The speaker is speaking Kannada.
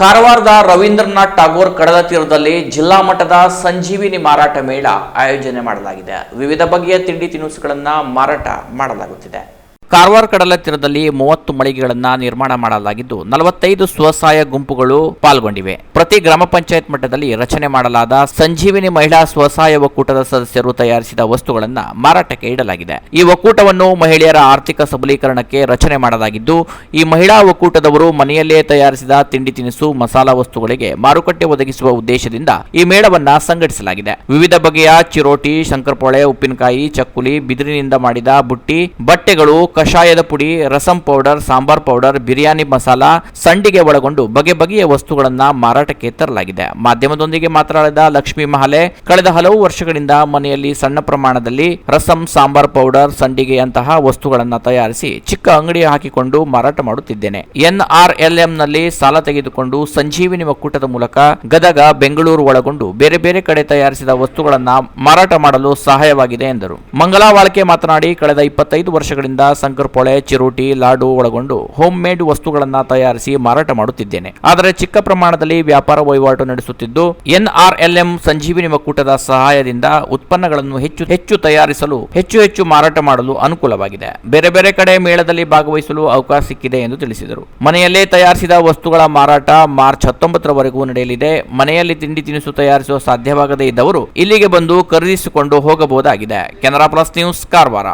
ಕಾರವಾರದ ರವೀಂದ್ರನಾಥ್ ಟಾಗೋರ್ ಕಡಲ ತೀರದಲ್ಲಿ ಜಿಲ್ಲಾ ಮಟ್ಟದ ಸಂಜೀವಿನಿ ಮಾರಾಟ ಮೇಳ ಆಯೋಜನೆ ಮಾಡಲಾಗಿದೆ. ವಿವಿಧ ಬಗೆಯ ತಿಂಡಿ ತಿನಿಸುಗಳನ್ನು ಮಾರಾಟ ಮಾಡಲಾಗುತ್ತಿದೆ. ಕಾರವಾರ ಕಡಲ ತೀರದಲ್ಲಿ ಮೂವತ್ತು ಮಳಿಗೆಗಳನ್ನ ನಿರ್ಮಾಣ ಮಾಡಲಾಗಿದ್ದು ನಲವತ್ತೈದು ಸ್ವಸಹಾಯ ಗುಂಪುಗಳು ಪಾಲ್ಗೊಂಡಿವೆ. ಪ್ರತಿ ಗ್ರಾಮ ಪಂಚಾಯತ್ ಮಟ್ಟದಲ್ಲಿ ರಚನೆ ಮಾಡಲಾದ ಸಂಜೀವಿನಿ ಮಹಿಳಾ ಸ್ವಸಹಾಯ ಒಕ್ಕೂಟದ ಸದಸ್ಯರು ತಯಾರಿಸಿದ ವಸ್ತುಗಳನ್ನ ಮಾರಾಟಕ್ಕೆ ಇಡಲಾಗಿದೆ. ಈ ಒಕ್ಕೂಟವನ್ನು ಮಹಿಳೆಯರ ಆರ್ಥಿಕ ಸಬಲೀಕರಣಕ್ಕೆ ರಚನೆ ಮಾಡಲಾಗಿದ್ದು, ಈ ಮಹಿಳಾ ಒಕ್ಕೂಟದವರು ಮನೆಯಲ್ಲೇ ತಯಾರಿಸಿದ ತಿಂಡಿ ತಿನಿಸು, ಮಸಾಲಾ ವಸ್ತುಗಳಿಗೆ ಮಾರುಕಟ್ಟೆ ಒದಗಿಸುವ ಉದ್ದೇಶದಿಂದ ಈ ಮೇಳವನ್ನ ಸಂಘಟಿಸಲಾಗಿದೆ. ವಿವಿಧ ಬಗೆಯ ಚಿರೋಟಿ, ಶಂಕರಪೊಳೆ, ಉಪ್ಪಿನಕಾಯಿ, ಚಕ್ಕುಲಿ, ಬಿದಿರಿನಿಂದ ಮಾಡಿದ ಬುಟ್ಟಿ, ಬಟ್ಟೆಗಳು ಕಷಾಯದ ಪುಡಿ, ರಸಂ ಪೌಡರ್, ಸಾಂಬಾರ್ ಪೌಡರ್, ಬಿರಿಯಾನಿ ಮಸಾಲ ಸಂಡಿಗೆ ಒಳಗೊಂಡು ಬಗೆ ಬಗೆಯ ವಸ್ತುಗಳನ್ನ ಮಾರಾಟಕ್ಕೆ ತರಲಾಗಿದೆ. ಮಾಧ್ಯಮದೊಂದಿಗೆ ಮಾತನಾಡಿದ ಲಕ್ಷ್ಮೀ ಮಹಾಲೆ, ಕಳೆದ ಹಲವು ವರ್ಷಗಳಿಂದ ಮನೆಯಲ್ಲಿ ಸಣ್ಣ ಪ್ರಮಾಣದಲ್ಲಿ ರಸಂ, ಸಾಂಬಾರ್ ಪೌಡರ್, ಸಂಡಿಗೆಯಂತಹ ವಸ್ತುಗಳನ್ನ ತಯಾರಿಸಿ ಚಿಕ್ಕ ಅಂಗಡಿ ಹಾಕಿಕೊಂಡು ಮಾರಾಟ ಮಾಡುತ್ತಿದ್ದೇನೆ. ಎನ್ಆರ್ಎಲ್ಎಂ ನಲ್ಲಿ ಸಾಲ ತೆಗೆದುಕೊಂಡು ಸಂಜೀವಿನಿ ಒಕ್ಕೂಟದ ಮೂಲಕ ಗದಗ, ಬೆಂಗಳೂರು ಒಳಗೊಂಡು ಬೇರೆ ಬೇರೆ ಕಡೆ ತಯಾರಿಸಿದ ವಸ್ತುಗಳನ್ನ ಮಾರಾಟ ಮಾಡಲು ಸಹಾಯವಾಗಿದೆ ಎಂದರು. ಮಂಗಲಾವಾಳ್ಕೆ ಮಾತನಾಡಿ, ಕಳೆದ ಇಪ್ಪತ್ತೈದು ವರ್ಷಗಳಿಂದ ಸಂಕರ್ಪೊಳೆ ಚಿರೋಟಿ, ಲಾಡು ಒಳಗೊಂಡು ಹೋಮ್ ಮೇಡ್ ವಸ್ತುಗಳನ್ನು ತಯಾರಿಸಿ ಮಾರಾಟ ಮಾಡುತ್ತಿದ್ದೇನೆ. ಆದರೆ ಚಿಕ್ಕ ಪ್ರಮಾಣದಲ್ಲಿ ವ್ಯಾಪಾರ ವಹಿವಾಟು ನಡೆಸುತ್ತಿದ್ದು, ಎನ್ಆರ್ಎಲ್ಎಂ ಸಂಜೀವಿನಿ ಒಕ್ಕೂಟದ ಸಹಾಯದಿಂದ ಉತ್ಪನ್ನಗಳನ್ನು ಹೆಚ್ಚು ಹೆಚ್ಚು ತಯಾರಿಸಲು ಹೆಚ್ಚು ಹೆಚ್ಚು ಮಾರಾಟ ಮಾಡಲು ಅನುಕೂಲವಾಗಿದೆ. ಬೇರೆ ಬೇರೆ ಕಡೆ ಮೇಳದಲ್ಲಿ ಭಾಗವಹಿಸಲು ಅವಕಾಶ ಸಿಕ್ಕಿದೆ ಎಂದು ತಿಳಿಸಿದರು. ಮನೆಯಲ್ಲೇ ತಯಾರಿಸಿದ ವಸ್ತುಗಳ ಮಾರಾಟ ಮಾರ್ಚ್ ಹತ್ತೊಂಬತ್ತರವರೆಗೂ ನಡೆಯಲಿದೆ. ಮನೆಯಲ್ಲಿ ತಿಂಡಿ ತಿನಿಸು ತಯಾರಿಸುವ ಸಾಧ್ಯವಾಗದೇ ಇದ್ದವರು ಇಲ್ಲಿಗೆ ಬಂದು ಖರೀದಿಸಿಕೊಂಡು ಹೋಗಬಹುದಾಗಿದೆ. Canara plus news, Karwar.